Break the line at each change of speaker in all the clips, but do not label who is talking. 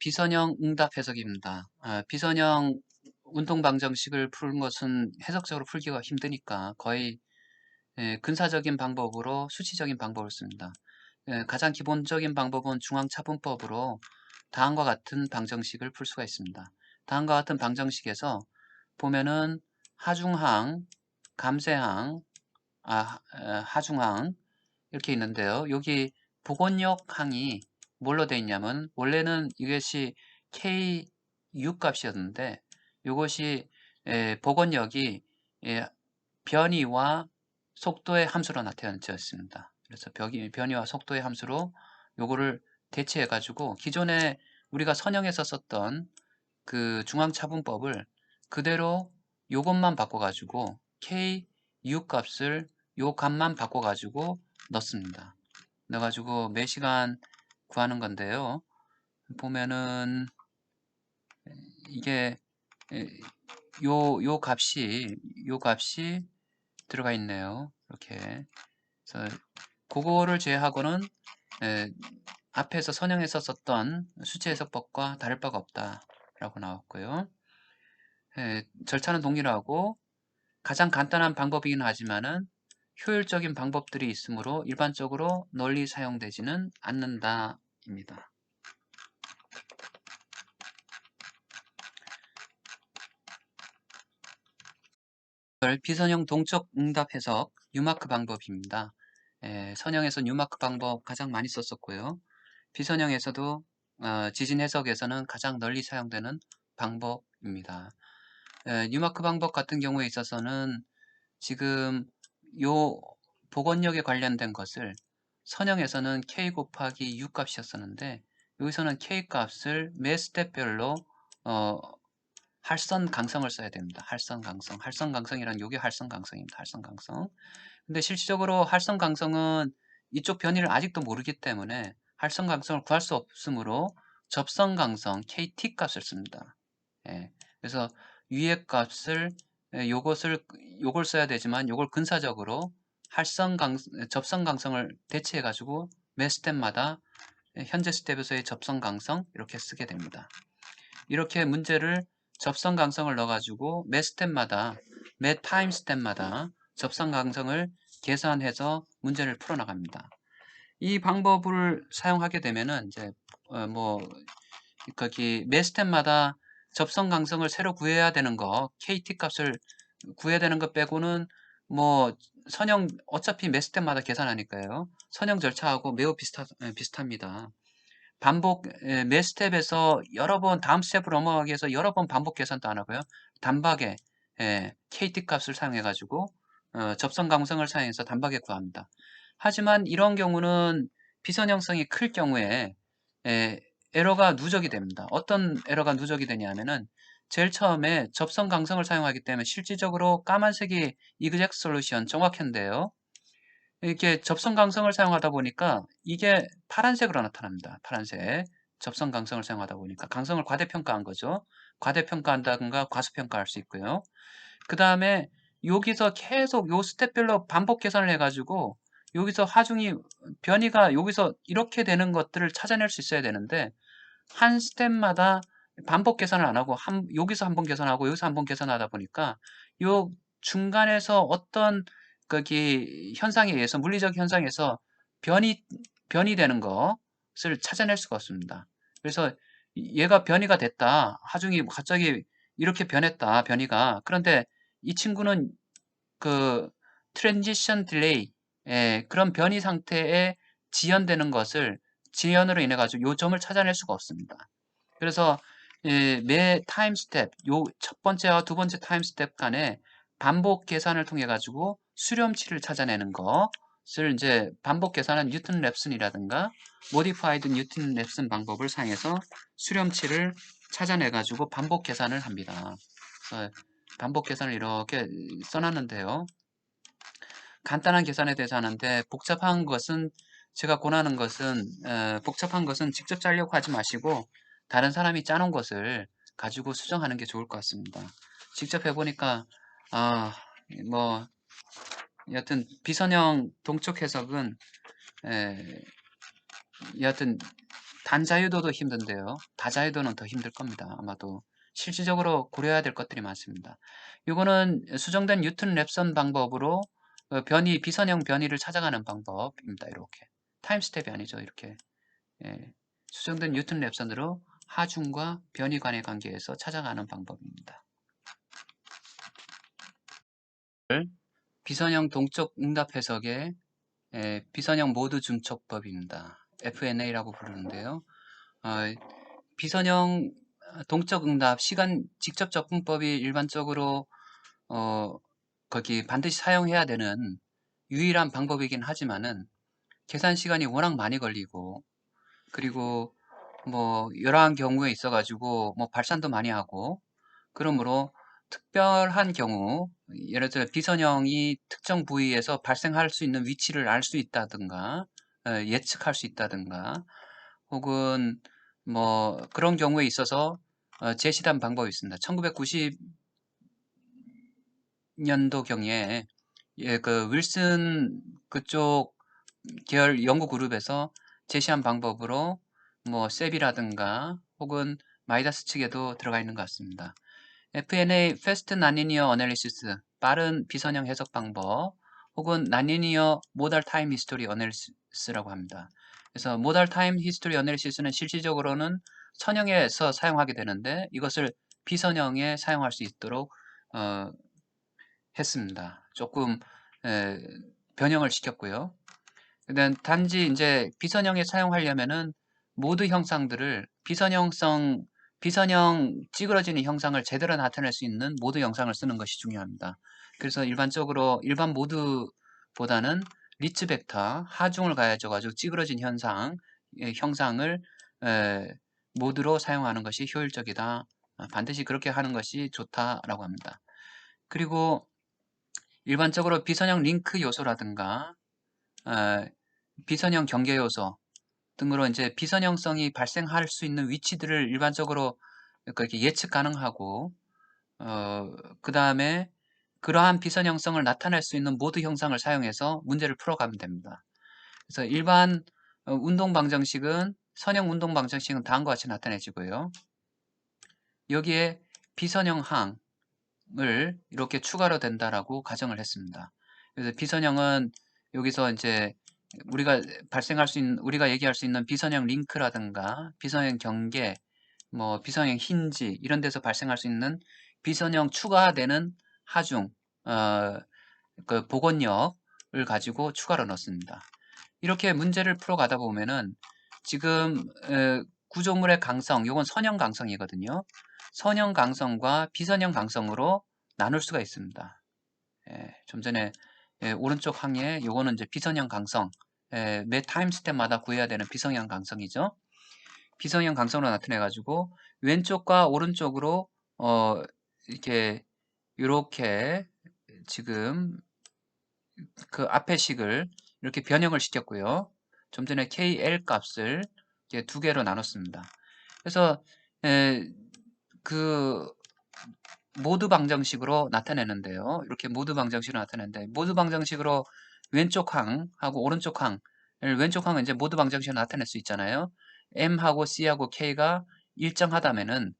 비선형 응답 해석입니다. 아, 비선형 운동 방정식을 푸는 것은 해석적으로 풀기가 힘드니까 거의 예, 근사적인 방법으로 수치적인 방법을 씁니다. 예, 가장 기본적인 방법은 중앙차분법으로 다음과 같은 방정식을 풀 수가 있습니다. 다음과 같은 방정식에서 보면은 하중항, 감세항, 아, 하중항 이렇게 있는데요. 여기 복원력 항이 뭘로 되어 있냐면 원래는 이것이 K6 값이었는데 이것이 복원력이 변이와 속도의 함수로 나타났습니다. 그래서 변이와 속도의 함수로 요거를 대체해 가지고 기존에 우리가 선형에서 썼던 그 중앙차분법을 그대로 요것만 바꿔 가지고 K6 값을 요 값만 바꿔 가지고 넣습니다. 넣어 가지고 매 시간 구하는 건데요. 보면은 이게 요, 요 값이 요 값이 들어가 있네요. 이렇게 그래서 그거를 제외하고는 에, 앞에서 선형에서 썼던 수치 해석법과 다를 바가 없다 라고 나왔고요. 에, 절차는 동일하고 가장 간단한 방법이긴 하지만은 효율적인 방법들이 있으므로 일반적으로 널리 사용되지는 않는다 입니다. 비선형 동적 응답 해석 뉴마크 방법입니다. 에, 선형에서 뉴마크 방법 가장 많이 썼었고요. 비선형에서도 어, 지진 해석에서는 가장 널리 사용되는 방법입니다. 에, 뉴마크 방법 같은 경우에 있어서는 지금 요 복원력에 관련된 것을 선형에서는 k 곱하기 6 값이었었는데 여기서는 k 값을 매 스텝별로 어, 할선 강성을 써야 됩니다. 할선 강성. 할선 강성이란 요게 할선 강성입니다. 할선 강성. 근데 실질적으로 할선 강성은 이쪽 변이를 아직도 모르기 때문에 할선 강성을 구할 수 없으므로 접선 강성 KT 값을 씁니다. 예, 그래서 위의 값을 예, 요것을 요걸 써야 되지만 요걸 근사적으로 할선 강 접선 강성을 대체해 가지고 매 스텝마다 현재 스텝에서의 접선 강성 이렇게 쓰게 됩니다. 이렇게 문제를 접선 강성을 넣어 가지고 매 스텝마다 매 타임 스텝마다 접선 강성을 계산해서 문제를 풀어 나갑니다. 이 방법을 사용하게 되면은 이제 어 뭐 거기 매 스텝마다 접선 강성을 새로 구해야 되는 거 KT 값을 구해야 되는 것 빼고는 뭐 선형 어차피 매 스텝마다 계산하니까요. 선형 절차하고 매우 비슷하, 비슷합니다. 반복 매 스텝에서 여러 번 다음 스텝으로 넘어가기 위해서 여러 번 반복 계산도 안 하고요. 단박에 예, KT 값을 사용해 가지고 어, 접선 강성을 사용해서 단박에 구합니다. 하지만 이런 경우는 비선형성이 클 경우에 에, 에러가 누적이 됩니다. 어떤 에러가 누적이 되냐면은 제일 처음에 접선 강성을 사용하기 때문에 실질적으로 까만색이 이그젝 솔루션 정확한데요. 이렇게 접선 강성을 사용하다 보니까 이게 파란색으로 나타납니다. 파란색. 접선 강성을 사용하다 보니까 강성을 과대평가한 거죠. 과대평가한다든가 과소평가할 수 있고요. 그 다음에 여기서 계속 요 스텝별로 반복 계산을 해가지고 여기서 하중이 변이가 여기서 이렇게 되는 것들을 찾아낼 수 있어야 되는데 한 스텝마다 반복 계산을 안 하고 한, 여기서 한 번 계산하고 여기서 한 번 계산하다 보니까 요 중간에서 어떤 거기 현상에 의해서 물리적 현상에서 변이 변이 되는 것을 찾아낼 수가 없습니다. 그래서 얘가 변이가 됐다. 하중이 갑자기 이렇게 변했다. 변이가. 그런데 이 친구는 그 트랜지션 딜레이 예, 그런 변이 상태에 지연되는 것을 지연으로 인해 가지고 요 점을 찾아낼 수가 없습니다. 그래서 예, 매 타임 스텝, 요 첫 번째와 두 번째 타임 스텝 간에 반복 계산을 통해 가지고 수렴치를 찾아내는 것을 이제 반복 계산은 뉴턴 랩슨이라든가 모디파이드 뉴턴 랩슨 방법을 사용해서 수렴치를 찾아내 가지고 반복 계산을 합니다. 반복 계산을 이렇게 써놨는데요. 간단한 계산에 대해서 하는데 복잡한 것은 제가 권하는 것은 에, 복잡한 것은 직접 짜려고 하지 마시고 다른 사람이 짜놓은 것을 가지고 수정하는 게 좋을 것 같습니다. 직접 해보니까 아 뭐 여하튼 비선형 동쪽 해석은 에, 여하튼 단자유도도 힘든데요. 다자유도는 더 힘들 겁니다. 아마도 실질적으로 고려해야 될 것들이 많습니다. 이거는 수정된 뉴턴 랩선 방법으로 어, 변이 비선형 변이를 찾아가는 방법입니다. 이렇게 타임 스텝이 아니죠. 이렇게 예, 수정된 뉴턴 랩선으로 하중과 변이 간의 관계에서 찾아가는 방법입니다. 비선형 동적 응답 해석의 예, 비선형 모드 중첩법입니다. FNA라고 부르는데요. 어, 비선형 동적 응답 시간 직접 접근법이 일반적으로 어, 거기 반드시 사용해야 되는 유일한 방법이긴 하지만은 계산 시간이 워낙 많이 걸리고 그리고 뭐 여러한 경우에 있어 가지고 뭐 발산도 많이 하고 그러므로 특별한 경우 예를 들어 비선형이 특정 부위에서 발생할 수 있는 위치를 알 수 있다든가 어, 예측할 수 있다든가 혹은 뭐 그런 경우에 있어서 어, 제시한 방법이 있습니다. 1990 년도경에 예, 그 윌슨 그쪽 계열 연구 그룹에서 제시한 방법으로 뭐 세비라든가 혹은 마이다스 측에도 들어가 있는 것 같습니다. FNA Fast Nonlinear Analysis 빠른 비선형 해석 방법 혹은 Nonlinear Modal Time History Analysis라고 합니다. 그래서 Modal Time History Analysis는 실질적으로는 선형에서 사용하게 되는데 이것을 비선형에 사용할 수 있도록 어, 했습니다. 조금 에, 변형을 시켰고요. 근데 단지 이제 비선형에 사용하려면은 모드 형상들을 비선형성 비선형 찌그러지는 형상을 제대로 나타낼 수 있는 모드 형상을 쓰는 것이 중요합니다. 그래서 일반적으로 일반 모드보다는 리츠 벡터 하중을 가해져 가지고 찌그러진 현상 형상을 에, 모드로 사용하는 것이 효율적이다. 어, 반드시 그렇게 하는 것이 좋다라고 합니다. 그리고 일반적으로 비선형 링크 요소라든가 에, 비선형 경계 요소 등으로 이제 비선형성이 발생할 수 있는 위치들을 일반적으로 그렇게 예측 가능하고 어, 그 다음에 그러한 비선형성을 나타낼 수 있는 모드 형상을 사용해서 문제를 풀어가면 됩니다. 그래서 일반 어, 운동 방정식은 선형 운동 방정식은 다음과 같이 나타내지고요. 여기에 비선형 항 을 이렇게 추가로 된다라고 가정을 했습니다. 그래서 비선형은 여기서 이제 우리가 발생할 수 있는 우리가 얘기할 수 있는 비선형 링크라든가 비선형 경계 뭐 비선형 힌지 이런 데서 발생할 수 있는 비선형 추가되는 하중 어, 그 복원력을 가지고 추가로 넣습니다. 이렇게 문제를 풀어 가다 보면은 지금 에, 구조물의 강성, 이건 선형 강성이거든요. 선형 강성과 비선형 강성으로 나눌 수가 있습니다. 예, 좀 전에 예, 오른쪽 항에 요거는 이제 비선형 강성 예, 매 타임 스텝마다 구해야 되는 비성형 강성이죠. 비성형 강성으로 나타내 가지고 왼쪽과 오른쪽으로 어 이렇게 이렇게 지금 그 앞에 식을 이렇게 변형을 시켰고요. 좀 전에 KL 값을 두 개로 나눴습니다. 그래서 에, 그 모드 방정식으로 나타내는데요. 이렇게 모드 방정식으로 나타내는데 모드 방정식으로 왼쪽 항하고 오른쪽 항 왼쪽 항은 이제 모드 방정식으로 나타낼 수 있잖아요. M하고 C하고 K가 일정하다면은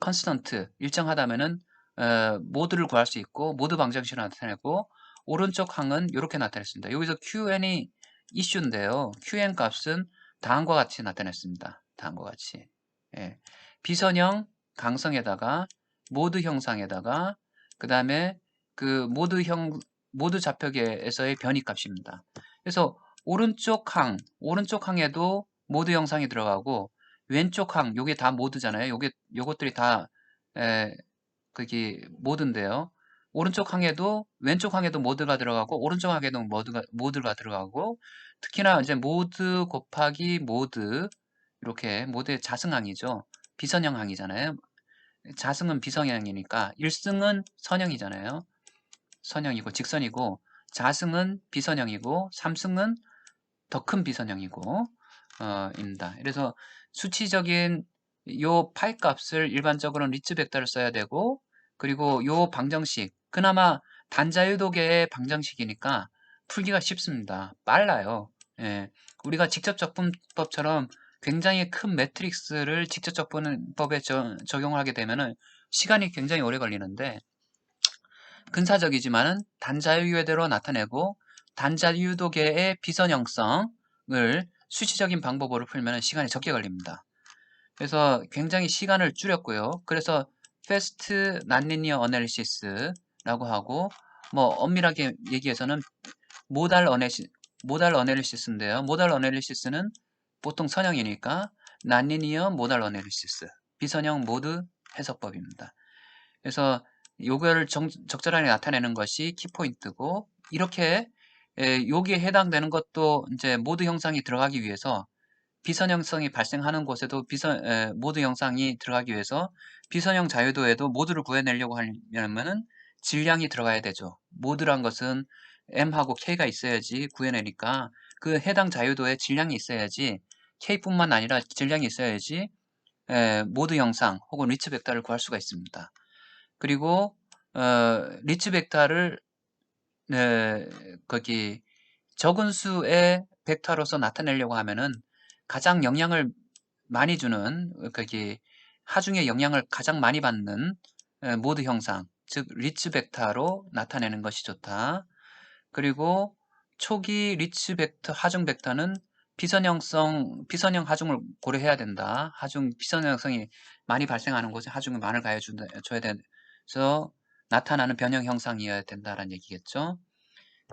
컨스턴트 일정하다면은 어, 모드를 구할 수 있고 모드 방정식으로 나타내고 오른쪽 항은 이렇게 나타냈습니다. 여기서 QN이 이슈인데요. QN 값은 다음과 같이 나타냈습니다. 다음과 같이 예. 비선형 강성에다가 모드 형상에다가 그 다음에 그 모드 형 모드 좌표계에서의 변이 값입니다. 그래서 오른쪽 항, 오른쪽 항에도 모드 형상이 들어가고 왼쪽 항, 요게 다 모드잖아요. 요게 요것들이 다 에, 그게 모드인데요. 오른쪽 항에도 왼쪽 항에도 모드가 들어가고 오른쪽 항에도 모드가 모드가 들어가고 특히나 이제 모드 곱하기 모드 이렇게 모드의 자승항이죠. 비선형 항이잖아요. 자승은 비선형이니까 1승은 선형이잖아요. 선형이고 직선이고 자승은 비선형이고 삼승은 더 큰 비선형이고 어, 입니다. 그래서 수치적인 요 파이 값을 일반적으로 리츠 벡터를 써야 되고 그리고 요 방정식 그나마 단자유도계의 방정식이니까 풀기가 쉽습니다. 빨라요. 예, 우리가 직접 접근법처럼 굉장히 큰 매트릭스를 직접 접근법에 적용을 하게 되면은 시간이 굉장히 오래 걸리는데 근사적이지만은 단자유궤대로 나타내고 단자유도계의 비선형성을 수치적인 방법으로 풀면 시간이 적게 걸립니다. 그래서 굉장히 시간을 줄였고요. 그래서 Fast Non-Linear Analysis라고 하고 뭐 엄밀하게 얘기해서는 모달 어네시 모달 어널리시스인데요. 모달 어널리시스는 보통 선형이니까 난리니어 모달 어널리시스 비선형 모드 해석법입니다. 그래서 요거를 정, 적절하게 나타내는 것이 키포인트고 이렇게 에, 여기에 해당되는 것도 이제 모드 형상이 들어가기 위해서 비선형성이 발생하는 곳에도 비선 에, 모드 형상이 들어가기 위해서 비선형 자유도에도 모드를 구해내려고 하려면은 질량이 들어가야 되죠. 모드란 것은 M하고 K가 있어야지 구해내니까 그 해당 자유도에 질량이 있어야지 K뿐만 아니라 질량이 있어야지 에, 모드 형상 혹은 리츠 벡터를 구할 수가 있습니다. 그리고 어, 리츠 벡터를 네, 거기 적은 수의 벡터로서 나타내려고 하면은 가장 영향을 많이 주는 거기 하중의 영향을 가장 많이 받는 모드 형상 즉 리츠 벡터로 나타내는 것이 좋다. 그리고 초기 리츠 벡터 하중 벡터는 비선형성 비선형 하중을 고려해야 된다. 하중 비선형성이 많이 발생하는 곳에 하중을 많이 가해줘야 돼서 나타나는 변형 형상이어야 된다라는 얘기겠죠.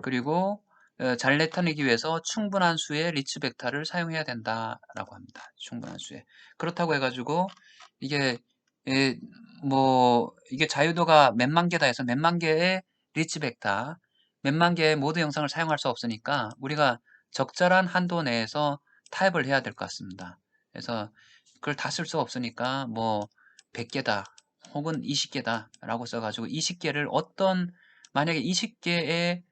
그리고 어, 잘 나타내기 위해서 충분한 수의 리츠 벡터를 사용해야 된다라고 합니다. 충분한 수의. 그렇다고 해가지고 이게 에, 뭐 이게 자유도가 몇만 개다 해서 몇만 개의 리츠 벡터, 몇만 개의 모드 영상을 사용할 수 없으니까 우리가 적절한 한도 내에서 타입을 해야 될 것 같습니다. 그래서 그걸 다 쓸 수 없으니까 뭐 100개다 혹은 20개다 라고 써가지고 20개를 어떤 만약에 20개의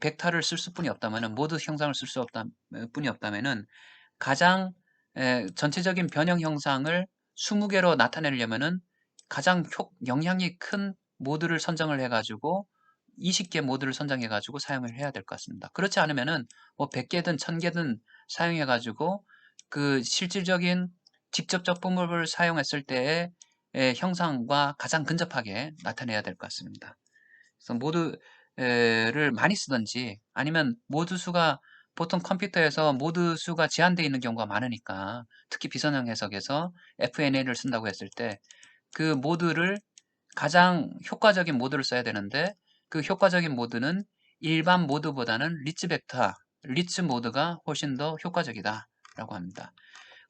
벡터를 쓸 수뿐이 없다면 모두 형상을 쓸 수 없다 뿐이 없다면은 가장 에, 전체적인 변형 형상을 20개로 나타내려면은 가장 효, 영향이 큰 모드를 선정을 해가지고 20개 모드를 선정해 가지고 사용을 해야 될 것 같습니다. 그렇지 않으면은 뭐 100개든 1000개든 사용해 가지고 그 실질적인 직접적 방법을 사용했을 때의 형상과 가장 근접하게 나타내야 될 것 같습니다. 그래서 모드를 많이 쓰든지 아니면 모드 수가 보통 컴퓨터에서 모드 수가 제한되어 있는 경우가 많으니까 특히 비선형 해석에서 FNA를 쓴다고 했을 때 그 모드를 가장 효과적인 모드를 써야 되는데 그 효과적인 모드는 일반 모드보다는 리츠 벡터, 리츠 모드가 훨씬 더 효과적이다 라고 합니다.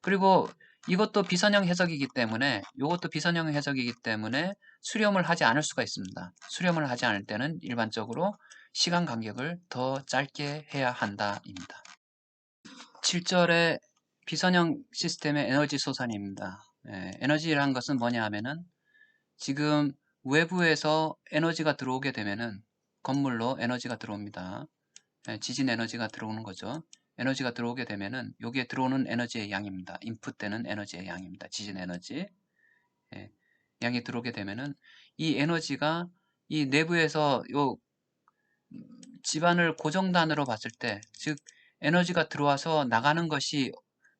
그리고 이것도 비선형 해석이기 때문에 이것도 비선형 해석이기 때문에 수렴을 하지 않을 수가 있습니다. 수렴을 하지 않을 때는 일반적으로 시간 간격을 더 짧게 해야 한다입니다. 7절의 비선형 시스템의 에너지 소산입니다. 예, 에너지란 것은 뭐냐 하면은 지금 외부에서 에너지가 들어오게 되면은 건물로 에너지가 들어옵니다. 예, 지진 에너지가 들어오는 거죠. 에너지가 들어오게 되면은 여기에 들어오는 에너지의 양입니다. 인풋되는 에너지의 양입니다. 지진 에너지. 예, 양이 들어오게 되면은 이 에너지가 이 내부에서 요 집안을 고정단으로 봤을 때, 즉 에너지가 들어와서 나가는 것이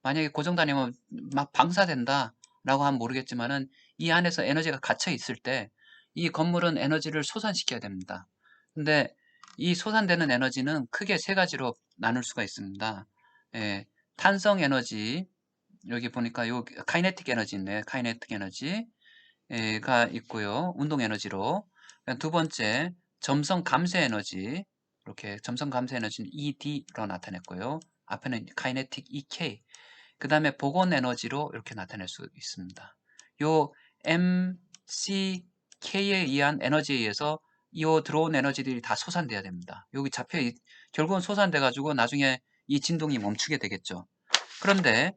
만약에 고정단이면 막 방사된다 라고 하면 모르겠지만은 이 안에서 에너지가 갇혀 있을 때 이 건물은 에너지를 소산시켜야 됩니다. 근데 이 소산되는 에너지는 크게 세 가지로 나눌 수가 있습니다. 예, 탄성 에너지 여기 보니까 요 카이네틱 에너지 있네. 카이네틱 에너지가 있고요. 운동 에너지로 두 번째 점성 감쇄 에너지 이렇게 점성 감쇄 에너지는 ED로 나타냈고요. 앞에는 카이네틱 EK 그 다음에 복원 에너지로 이렇게 나타낼 수 있습니다. 요 MCK에 의한 에너지에 의해서 이 들어온 에너지들이 다 소산돼야 됩니다. 여기 잡혀 결국은 소산돼 가지고 나중에 이 진동이 멈추게 되겠죠. 그런데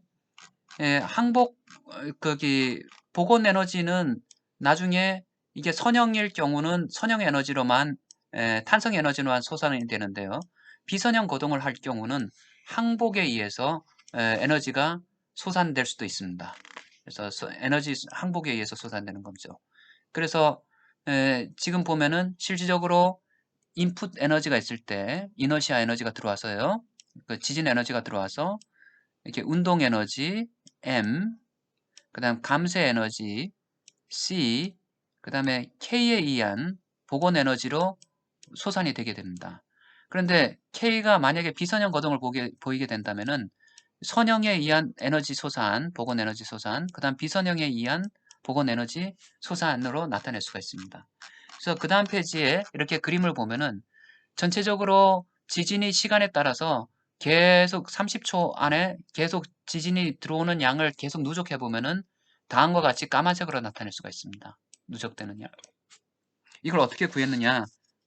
예, 항복 어, 거기 복원 에너지는 나중에 이게 선형일 경우는 선형 에너지로만 에, 탄성 에너지로만 소산이 되는데요. 비선형 거동을 할 경우는 항복에 의해서 에, 에너지가 소산될 수도 있습니다. 그래서 소, 에너지 항복에 의해서 소산되는 거죠. 그래서 에, 지금 보면은 실질적으로 인풋 에너지가 있을 때 이너시아 에너지가 들어와서요. 그 지진 에너지가 들어와서 이렇게 운동 에너지 M, 그 다음 감쇄 에너지 C, 그 다음에 K에 의한 복원 에너지로 소산이 되게 됩니다. 그런데 K가 만약에 비선형 거동을 보게, 보이게 된다면은 선형에 의한 에너지 소산, 복원 에너지 소산, 그 다음 비선형에 의한 복원 에너지 소산으로 나타낼 수가 있습니다. 그래서 그 다음 페이지에 이렇게 그림을 보면은 전체적으로 지진이 시간에 따라서 계속 30초 안에 계속 지진이 들어오는 양을 계속 누적해 보면은 다음과 같이 까만색으로 나타낼 수가 있습니다. 누적되는 양. 이걸 어떻게 구했느냐?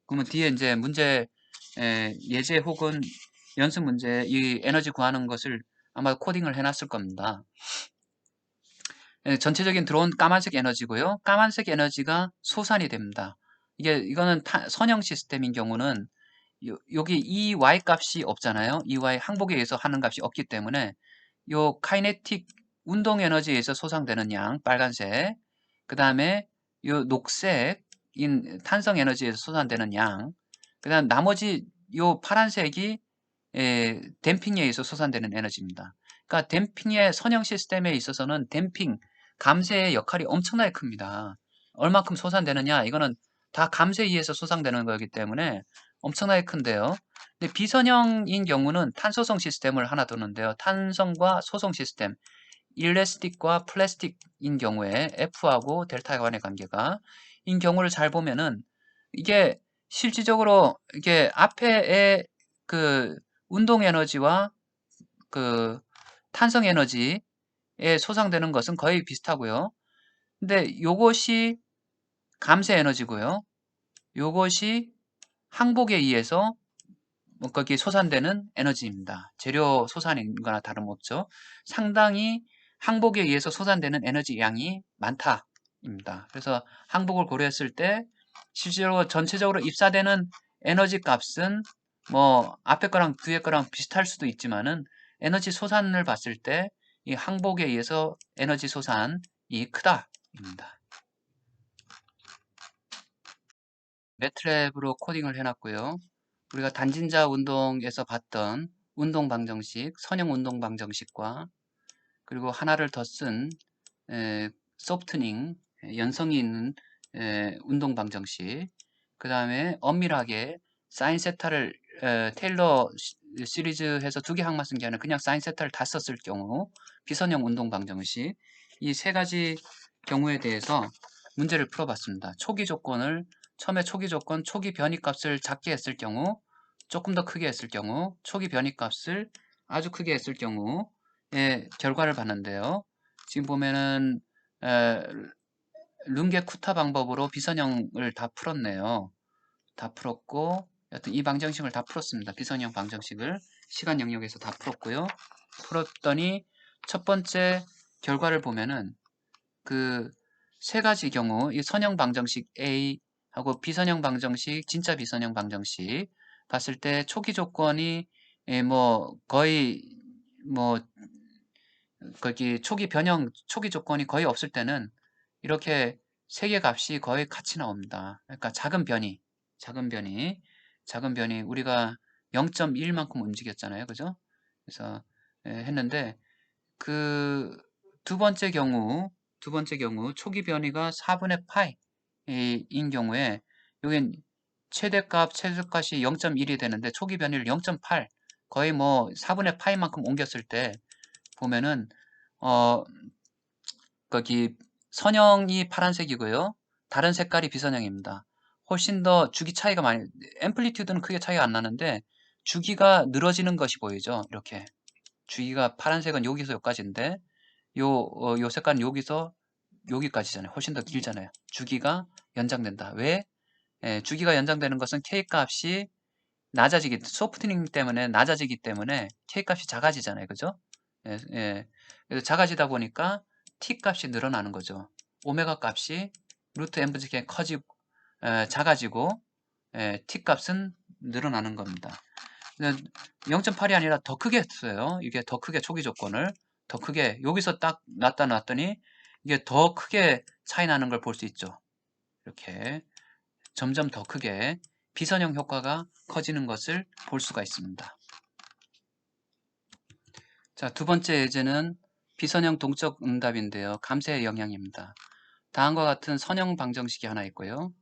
그러면 뒤에 이제 문제 에, 예제 혹은 연습 문제 이 에너지 구하는 것을 아마 코딩을 해놨을 겁니다. 에, 전체적인 들어온 까만색 에너지고요. 까만색 에너지가 소산이 됩니다. 이게 이거는 타, 선형 시스템인 경우는 요, 여기 이 y 값이 없잖아요. 이 y 항복에 의해서 하는 값이 없기 때문에 요 카이네틱 운동 에너지에 서 소상되는 양 빨간색 그 다음에 요 녹색인 탄성 에너지에서 소산되는 양그 다음 나머지 요 파란색이 에, 댐핑에 의해서 소산되는 에너지입니다. 그러니까 댐핑의 선형 시스템에 있어서는 댐핑, 감쇄의 역할이 엄청나게 큽니다. 얼마큼 소산되느냐 이거는 다 감쇄에 의해서 소상되는 거기 때문에 엄청나게 큰데요. 근데 비선형인 경우는 탄소성 시스템을 하나 두는데요. 탄성과 소성 시스템, 일레스틱과 플라스틱인 경우에 F하고 델타 간의 관계가 인 경우를 잘 보면은 이게 실질적으로 이게 앞에의 그 운동 에너지와 그 탄성 에너지 에 소상되는 것은 거의 비슷하고요. 근데 요것이 감쇄 에너지고요. 요것이 항복에 의해서 뭐 거기 소산되는 에너지입니다. 재료 소산인 거나 다름없죠. 상당히 항복에 의해서 소산되는 에너지 양이 많다입니다. 그래서 항복을 고려했을 때 실제로 전체적으로 입사되는 에너지 값은 뭐 앞에 거랑 뒤에 거랑 비슷할 수도 있지만은 에너지 소산을 봤을 때 이 항복에 의해서 에너지 소산이 크다입니다. 매트랩으로 코딩을 해놨고요. 우리가 단진자 운동에서 봤던 운동 방정식, 선형 운동 방정식과 그리고 하나를 더 쓴 소프트닝, 연성이 있는 에, 운동 방정식, 그 다음에 엄밀하게 사인 세타를 에, 테일러 시, 리즈해서 두 개 항만 쓴 게 아니라 그냥 사인 세타를 다 썼을 경우 비선형 운동 방정식 이 세 가지 경우에 대해서 문제를 풀어봤습니다. 초기 조건을 처음에 초기 조건 초기 변이 값을 작게 했을 경우 조금 더 크게 했을 경우 초기 변이 값을 아주 크게 했을 경우의 결과를 봤는데요. 지금 보면은 에, 룽게 쿠타 방법으로 비선형을 다 풀었네요. 다 풀었고 여튼 이 방정식을 다 풀었습니다. 비선형 방정식을 시간 영역에서 다 풀었고요. 풀었더니 첫 번째 결과를 보면은 그 세 가지 경우 이 선형 방정식 A 하고 비선형 방정식, 진짜 비선형 방정식 봤을 때 초기 조건이 예, 뭐 거의 뭐 거기 초기 변형 초기 조건이 거의 없을 때는 이렇게 세 개 값이 거의 같이 나옵니다. 그러니까 작은 변이, 작은 변이, 작은 변이 우리가 0.1만큼 움직였잖아요. 그죠? 그래서 예, 했는데 그 두 번째 경우, 두 번째 경우 초기 변이가 4분의 파이인 경우에 여긴 최대값, 최소값이 0.1이 되는데 초기 변이를 0.8 거의 뭐 4분의 파이만큼 옮겼을 때 보면은 어 거기 선형이 파란색이고요. 다른 색깔이 비선형입니다. 훨씬 더 주기 차이가 많이 앰플리튜드는 크게 차이가 안 나는데 주기가 늘어지는 것이 보이죠. 이렇게 주기가 파란색은 여기서 여기까지인데 요, 어, 요 색깔은 여기서 여기까지잖아요. 훨씬 더 길잖아요. 주기가 연장된다. 왜? 예, 주기가 연장되는 것은 K 값이 낮아지기, 소프트닝 때문에 낮아지기 때문에 K 값이 작아지잖아요. 그죠? 예, 예. 그래서 작아지다 보니까 t 값이 늘어나는 거죠. 오메가 값이 루트 n분의 k 커지고 에, 작아지고 에, t 값은 늘어나는 겁니다. 0.8이 아니라 더 크게 했어요. 이게 더 크게 초기 조건을 더 크게 여기서 딱 놨다 놨더니 이게 더 크게 차이 나는 걸 볼 수 있죠. 이렇게 점점 더 크게 비선형 효과가 커지는 것을 볼 수가 있습니다. 자, 두 번째 예제는 비선형 동적 응답인데요. 감쇄의 영향입니다. 다음과 같은 선형 방정식이 하나 있고요.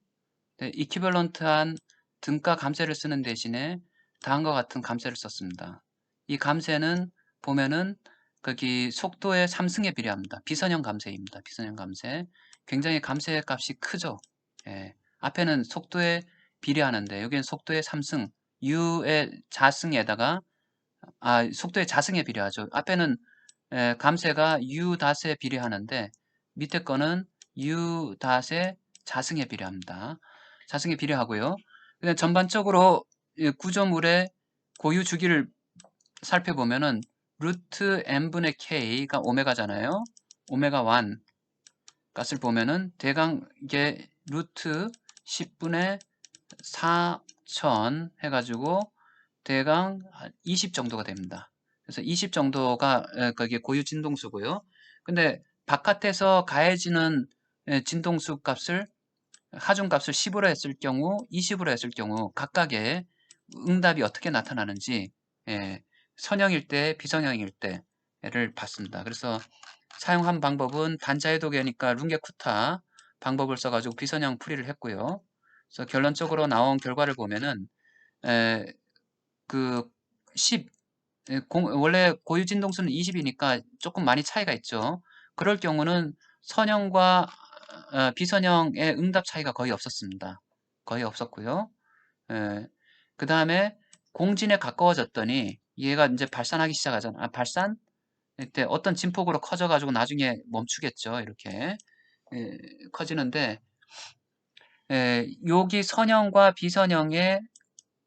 네, 이퀴벌런트한 등가 감쇄를 쓰는 대신에 다음과 같은 감쇄를 썼습니다. 이 감쇄는 보면은 거기 속도의 3승에 비례합니다. 비선형 감쇄입니다. 비선형 감쇄. 굉장히 감쇄 값이 크죠. 예. 앞에는 속도에 비례하는데 여기는 속도의 3승, u의 자승에다가 아, 속도의 자승에 비례하죠. 앞에는 에, 감쇄가 u 닷에 비례하는데 밑에 거는 u 닷의 자승에 비례합니다. 자승에 비례하고요. 그냥 전반적으로 구조물의 고유 주기를 살펴보면은 루트 n분의 k가 오메가잖아요. 오메가 1 값을 보면은 대강 이게 루트 10분의 4천 해가지고 대강 20 정도가 됩니다. 그래서 20 정도가 거기에 고유 진동수고요. 근데 바깥에서 가해지는 진동수 값을 하중 값을 10으로 했을 경우, 20으로 했을 경우 각각의 응답이 어떻게 나타나는지 예, 선형일 때, 비선형일 때를 봤습니다. 그래서 사용한 방법은 반자해독이니까 룽게쿠타 방법을 써가지고 비선형 풀이를 했고요. 그래서 결론적으로 나온 결과를 보면은 에, 그 10, 공, 원래 고유 진동수는 20이니까 조금 많이 차이가 있죠. 그럴 경우는 선형과 어, 비선형의 응답 차이가 거의 없었습니다. 거의 없었고요. 그 다음에 공진에 가까워졌더니 얘가 이제 발산하기 시작하잖아. 아, 발산? 이때 어떤 진폭으로 커져가지고 나중에 멈추겠죠. 이렇게 에, 커지는데 에, 여기 선형과 비선형의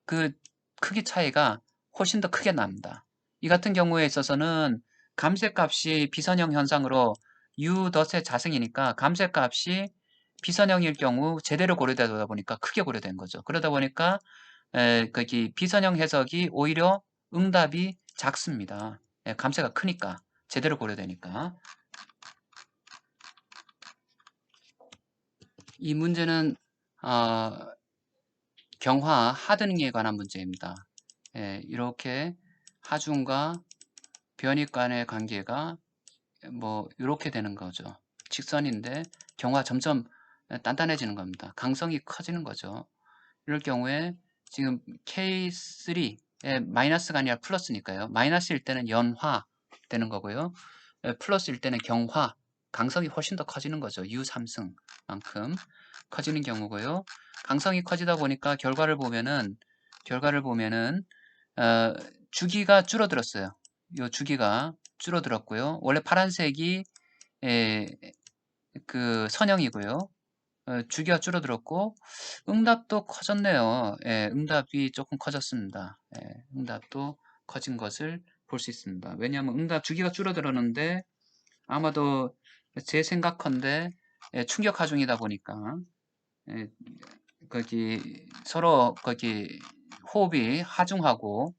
그 크기 차이가 훨씬 더 크게 납니다. 이 같은 경우에 있어서는 감쇄값이 비선형 현상으로 U 덫의 자승이니까 감쇄값이 비선형일 경우 제대로 고려되다 보니까 크게 고려된 거죠. 그러다 보니까 에, 거기 비선형 해석이 오히려 응답이 작습니다. 에, 감쇄가 크니까 제대로 고려되니까 이 문제는 어, 경화 하드닝에 관한 문제입니다. 예, 이렇게 하중과 변이 간의 관계가 뭐 이렇게 되는 거죠. 직선인데 경화 점점 단단해지는 겁니다. 강성이 커지는 거죠. 이럴 경우에 지금 K3에 마이너스가 아니라 플러스니까요. 마이너스일 때는 연화 되는 거고요. 예, 플러스일 때는 경화, 강성이 훨씬 더 커지는 거죠. U3승만큼 커지는 경우고요. 강성이 커지다 보니까 결과를 보면은 결과를 보면은 어, 주기가 줄어들었어요. 이 주기가 줄어들었고요. 원래 파란색이 에, 그 선형이고요. 어, 주기가 줄어들었고 응답도 커졌네요. 예, 응답이 조금 커졌습니다. 예, 응답도 커진 것을 볼 수 있습니다. 왜냐하면 응답 주기가 줄어들었는데 아마도 제 생각컨대 예, 충격 하중이다 보니까 예, 거기 서로 거기 호흡이 하중하고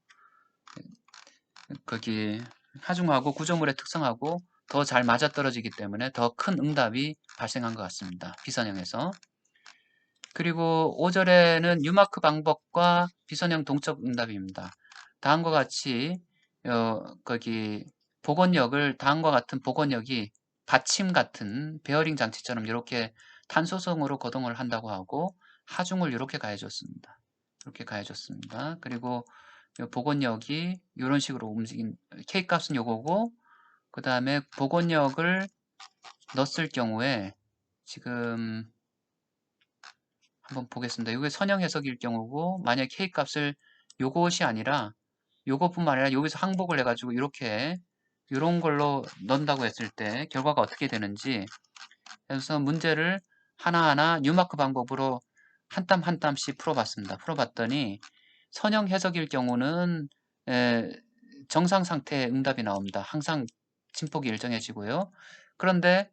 거기 하중하고 구조물의 특성하고 더 잘 맞아떨어지기 때문에 더 큰 응답이 발생한 것 같습니다. 비선형에서. 그리고 5절에는 뉴마크 방법과 비선형 동적 응답입니다. 다음과 같이 어, 거기 복원력을 다음과 같은 복원력이 받침 같은 베어링 장치처럼 이렇게 탄소성으로 거동을 한다고 하고 하중을 이렇게 가해줬습니다. 이렇게 가해줬습니다. 그리고 복원력이 이런 식으로 움직인 K 값은 요거고 그 다음에 복원력을 넣었을 경우에 지금 한번 보겠습니다. 이게 선형 해석일 경우고 만약 K 값을 요것이 아니라 요것뿐만 아니라 여기서 항복을 해가지고 이렇게 이런 걸로 넣는다고 했을 때 결과가 어떻게 되는지 그래서 문제를 하나하나 뉴마크 방법으로 한 땀 한 땀씩 풀어봤습니다. 풀어봤더니 선형 해석일 경우는 정상 상태의 응답이 나옵니다. 항상 진폭이 일정해지고요. 그런데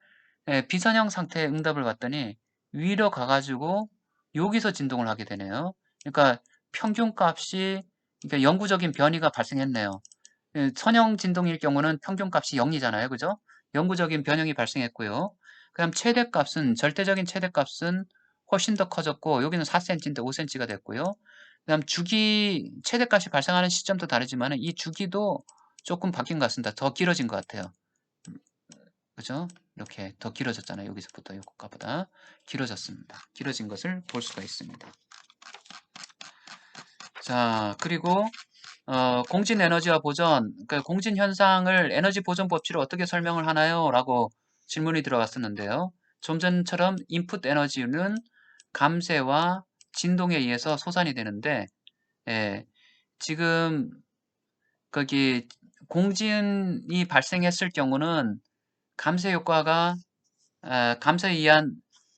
비선형 상태의 응답을 봤더니 위로 가가지고 여기서 진동을 하게 되네요. 그러니까 평균값이 그러니까 영구적인 변이가 발생했네요. 선형 진동일 경우는 평균값이 0이잖아요. 그죠? 영구적인 변형이 발생했고요. 그 다음 최대값은 절대적인 최대값은 훨씬 더 커졌고 여기는 4cm인데 5cm가 됐고요. 그 다음 주기 최대값이 발생하는 시점도 다르지만 이 주기도 조금 바뀐 것 같습니다. 더 길어진 것 같아요. 그죠? 이렇게 더 길어졌잖아요. 여기서부터 요거보다 길어졌습니다. 길어진 것을 볼 수가 있습니다. 자, 그리고 어, 공진 에너지와 보전, 그러니까 공진 현상을 에너지 보전 법칙으로 어떻게 설명을 하나요? 라고 질문이 들어왔었는데요. 좀 전처럼 인풋 에너지는 감쇄와 진동에 의해서 소산이 되는데, 예, 지금 거기 공진이 발생했을 경우는 감쇄 효과가 에, 감쇄에 의한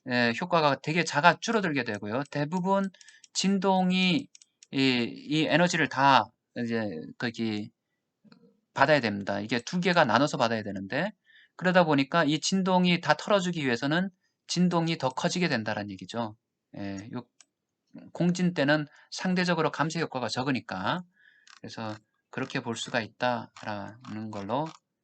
에, 효과가 되게 작아 줄어들게 되고요. 대부분 진동이 이, 이 에너지를 다 이제 거기 받아야 됩니다. 이게 두 개가 나눠서 받아야 되는데 그러다 보니까 이 진동이 다 털어주기 위해서는 진동이 더 커지게 된다는 얘기죠. 예, 요 공진 때는 상대적으로 감쇄 효과가 적으니까 그래서 그렇게 볼 수가 있다라는 걸로